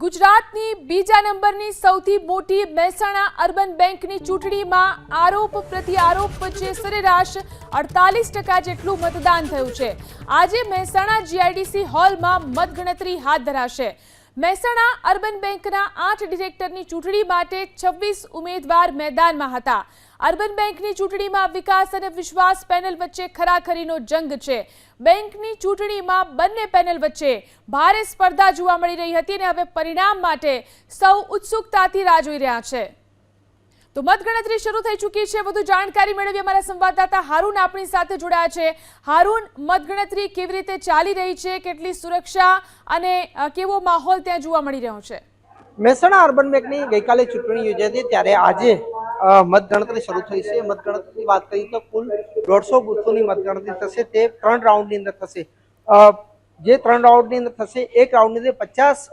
ગુજરાતની બીજા નંબરની સૌથી મોટી મહેસાણા અર્બન બેંકની ચૂંટણીમાં આરોપ પ્રતિ આરોપ વચ્ચે સરેરાશ અડતાલીસ ટકા જેટલું મતદાન થયું છે. આજે મહેસાણા જીઆઈડીસી હોલમાં મતગણતરી હાથ ધરાશે. મહેસાણા અર્બન બેંકના આઠ ડિરેક્ટરની ચૂંટણી માટે છવ્વીસ ઉમેદવાર મેદાનમાં હતા. અર્બન બેંકની ચૂંટણીમાં વિકાસ અને વિશ્વાસ પેનલ વચ્ચે ખરાખરીનો જંગ છે. બેંકની ચૂંટણીમાં બંને પેનલ વચ્ચે ભારે સ્પર્ધા જોવા મળી રહી હતી અને હવે પરિણામ માટે સૌ ઉત્સુકતાથી રાહ જોઈ રહ્યા છે. તો મતગણતરી શરૂ થઈ ચૂકી છે. વધુ જાણકારી મેળવી અમારા સંવાદદાતા હારૂન આપણી સાથે જોડાયા છે. હારૂન, મતગણતરી કેવી રીતે ચાલી રહી છે? કેટલી સુરક્ષા અને કેવો માહોલ ત્યાં જોવા મળી રહ્યો છે? મહેસાણા અર્બન બેંકની ગઈકાલે ચૂંટણી યોજાઈ હતી, ત્યારે આજે મતગણતરી શરૂ થઈ છે. મતગણતરીની વાત કરીએ તો કુલ દોઢસો બૂથોની મતગણતરી થશે. તે ત્રણ રાઉન્ડની અંદર થશે. જે ત્રણ રાઉન્ડની અંદર થશે, એક રાઉન્ડની અંદર પચાસ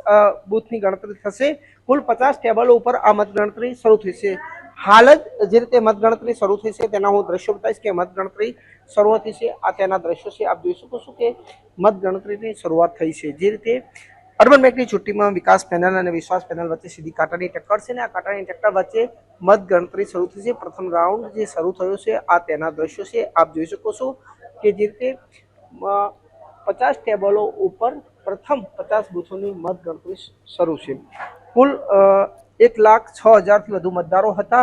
બૂથની ગણતરી થશે. કુલ પચાસ ટેબલો ઉપર આ મતગણતરી શરૂ થશે હાલ જ જે રીતે મતગણતરી શરૂ થઈ છે, તેના હું દ્રશ્યો બતાવીશ કે મતગણતરી શરૂઆત થઈ છે. આ તેના દ્રશ્યો છે. આપ જોઈ શકો છો કે મતગણતરીની શરૂઆત થઈ છે. જે રીતે અર્બન બેંકની ચૂંટણીમાં વિકાસ પેનલ અને વિશ્વાસ પેનલ વચ્ચે સીધી કાંટાની ટક્કર છે ને, આ કાંટાની ટક્કર વચ્ચે મતગણતરી શરૂ થઈ છે. પ્રથમ રાઉન્ડ જે શરૂ થયો છે, આ તેના દ્રશ્યો છે. આપ જોઈ શકો છો કે જે રીતે પચાસ ટેબલો ઉપર પ્રથમ પચાસ બૂથોની મતગણતરી શરૂ છે. કુલ એક લાખ છ હજારથી વધુ મતદારો હતા.